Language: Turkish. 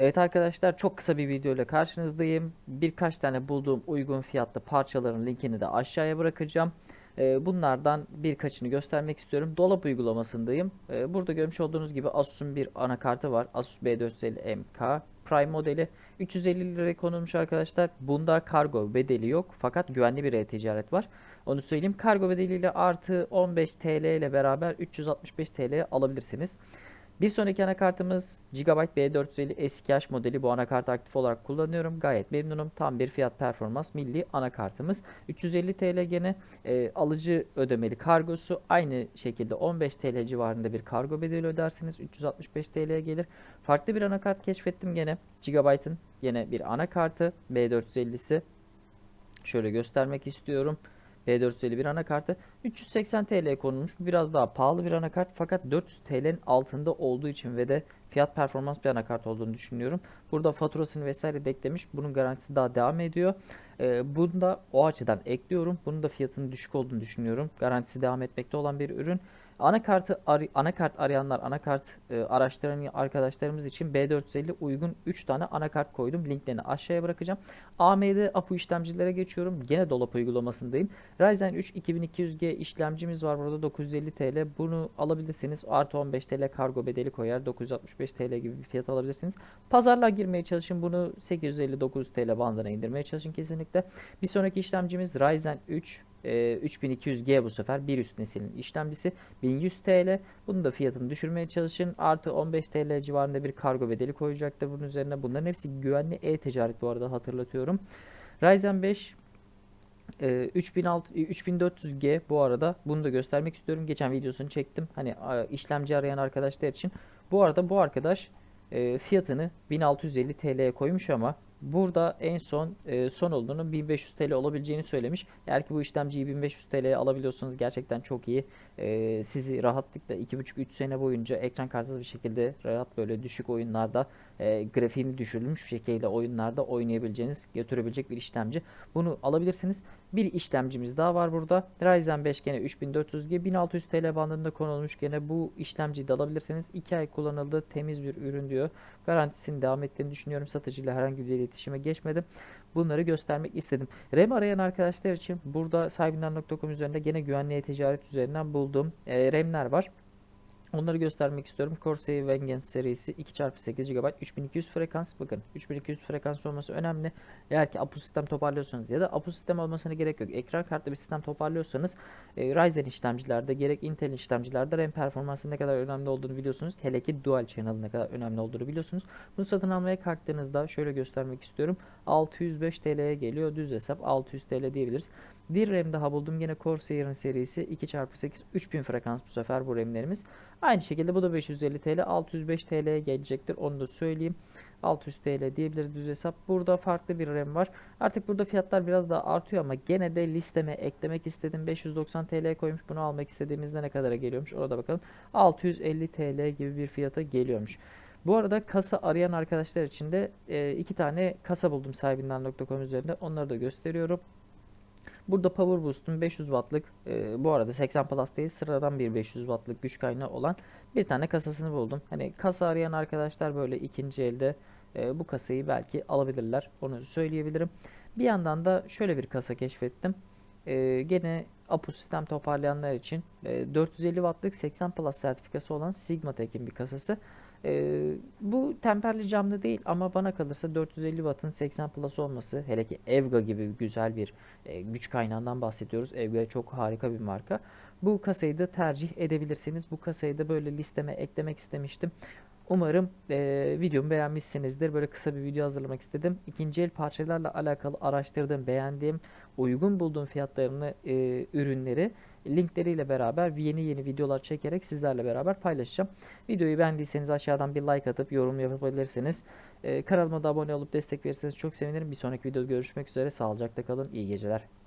Evet arkadaşlar çok kısa bir video ile karşınızdayım. Birkaç tane bulduğum uygun fiyatlı parçaların linkini de aşağıya bırakacağım. Ee, Bunlardan birkaçını göstermek istiyorum. Dolap uygulamasındayım. Ee, Burada görmüş olduğunuz gibi Asus'un bir anakartı var. Asus B450MK Prime modeli. 350 liraya konulmuş arkadaşlar. Bunda kargo bedeli yok. Fakat güvenli bir e-ticaret var. Onu söyleyeyim. Kargo bedeliyle artı 15 TL ile beraber 365 TL alabilirsiniz. Bir sonraki anakartımız Gigabyte B450 S2H modeli. Bu anakartı aktif olarak kullanıyorum. Gayet memnunum. Tam bir fiyat performans milli anakartımız. 350 TL gene e, alıcı ödemeli kargosu. Aynı şekilde 15 TL civarında bir kargo bedeli ödersiniz. 365 TL'ye gelir. Farklı bir anakart keşfettim gene. Gigabyte'ın yine bir anakartı B450'si. Şöyle göstermek istiyorum. B451 anakartı 380 TL konulmuş. Biraz daha pahalı bir anakart fakat 400 TL'nin altında olduğu için ve de fiyat performans bir anakart olduğunu düşünüyorum. Burada faturasını vesaire de eklemiş. Bunun garantisi daha devam ediyor. Ee, bunu da o açıdan ekliyorum. Bunun da fiyatının düşük olduğunu düşünüyorum. Garantisi devam etmekte olan bir ürün. Anakartı ar- anakart arayanlar, anakart e, araştıran arkadaşlarımız için B450 uygun 3 tane anakart koydum. Linklerini aşağıya bırakacağım. AMD APU işlemcilere geçiyorum. Gene dolap uygulamasındayım. Ryzen 3 2200G işlemcimiz var burada 950 TL. Bunu alabilirsiniz. Artı 15 TL kargo bedeli koyar. 965 TL gibi bir fiyat alabilirsiniz. Pazarlığa girmeye çalışın. Bunu 859 TL bandına indirmeye çalışın kesinlikle. Bir sonraki işlemcimiz Ryzen 3 e, 3200G bu sefer bir üst nesilin işlemcisi 1100 TL. Bunun da fiyatını düşürmeye çalışın. Artı 15 TL civarında bir kargo bedeli koyacaktır bunun üzerine. Bunların hepsi güvenli e-ticaret bu arada hatırlatıyorum. Ryzen 5 e, 3600 3400G bu arada bunu da göstermek istiyorum. Geçen videosunu çektim. Hani işlemci arayan arkadaşlar için. Bu arada bu arkadaş e, fiyatını 1650 TL'ye koymuş ama burada en son e, son olduğunu 1500 TL olabileceğini söylemiş. Eğer ki bu işlemciyi 1500 TL'ye alabiliyorsanız gerçekten çok iyi. E, sizi rahatlıkla 2,5-3 sene boyunca ekran kartsız bir şekilde rahat böyle düşük oyunlarda e, grafiğini düşürülmüş şekilde oyunlarda oynayabileceğiniz, götürebilecek bir işlemci. Bunu alabilirsiniz. Bir işlemcimiz daha var burada. Ryzen 5 gene 3400G 1600 TL bandında konulmuş gene bu işlemciyi de alabilirsiniz. 2 ay kullanıldı. Temiz bir ürün diyor. Garantisinin devam ettiğini düşünüyorum. Satıcıyla herhangi bir iletişime geçmedim. Bunları göstermek istedim. RAM arayan arkadaşlar için burada sahibinden.com üzerinde gene güvenli e-ticaret üzerinden bulduğum e, RAM'ler var. Onları göstermek istiyorum. Corsair Vengeance serisi 2x8 GB 3200 frekans. Bakın 3200 frekans olması önemli. Eğer ki APU sistem toparlıyorsanız ya da APU sistem olmasına gerek yok. Ekran kartlı bir sistem toparlıyorsanız e, Ryzen işlemcilerde gerek Intel işlemcilerde RAM performansı ne kadar önemli olduğunu biliyorsunuz. Hele ki Dual Channel ne kadar önemli olduğunu biliyorsunuz. Bunu satın almaya kalktığınızda şöyle göstermek istiyorum. 605 TL'ye geliyor. Düz hesap 600 TL diyebiliriz. Bir RAM daha buldum. Yine Corsair'ın serisi 2x8 3000 frekans bu sefer bu RAM'lerimiz. Aynı şekilde bu da 550 TL 605 TL'ye gelecektir. Onu da söyleyeyim. 600 TL diyebiliriz düz hesap. Burada farklı bir RAM var. Artık burada fiyatlar biraz daha artıyor ama gene de listeme eklemek istedim. 590 TL koymuş. Bunu almak istediğimizde ne kadara geliyormuş? Orada bakalım. 650 TL gibi bir fiyata geliyormuş. Bu arada kasa arayan arkadaşlar için de e, iki tane kasa buldum sahibinden.com üzerinde. Onları da gösteriyorum. Burada Power Boost'un 500 wattlık e, bu arada 80 Plus değil sıradan bir 500 wattlık güç kaynağı olan bir tane kasasını buldum. Hani kasa arayan arkadaşlar böyle ikinci elde e, bu kasayı belki alabilirler. Onu söyleyebilirim. Bir yandan da şöyle bir kasa keşfettim. E, gene APU sistem toparlayanlar için e, 450 wattlık 80 Plus sertifikası olan Sigmatek'in bir kasası. Ee, bu temperli camlı değil ama bana kalırsa 450 Watt'ın 80 Plus olması hele ki Evga gibi güzel bir e, güç kaynağından bahsediyoruz. Evga çok harika bir marka. Bu kasayı da tercih edebilirsiniz. Bu kasayı da böyle listeme eklemek istemiştim. Umarım e, videomu beğenmişsinizdir. Böyle kısa bir video hazırlamak istedim. İkinci el parçalarla alakalı araştırdığım, beğendiğim, uygun bulduğum fiyatlarını, e, ürünleri linkleriyle beraber yeni yeni videolar çekerek sizlerle beraber paylaşacağım. Videoyu beğendiyseniz aşağıdan bir like atıp yorum yapabilirsiniz. E, kanalıma da abone olup destek verirseniz çok sevinirim. Bir sonraki videoda görüşmek üzere. Sağlıcakla kalın. İyi geceler.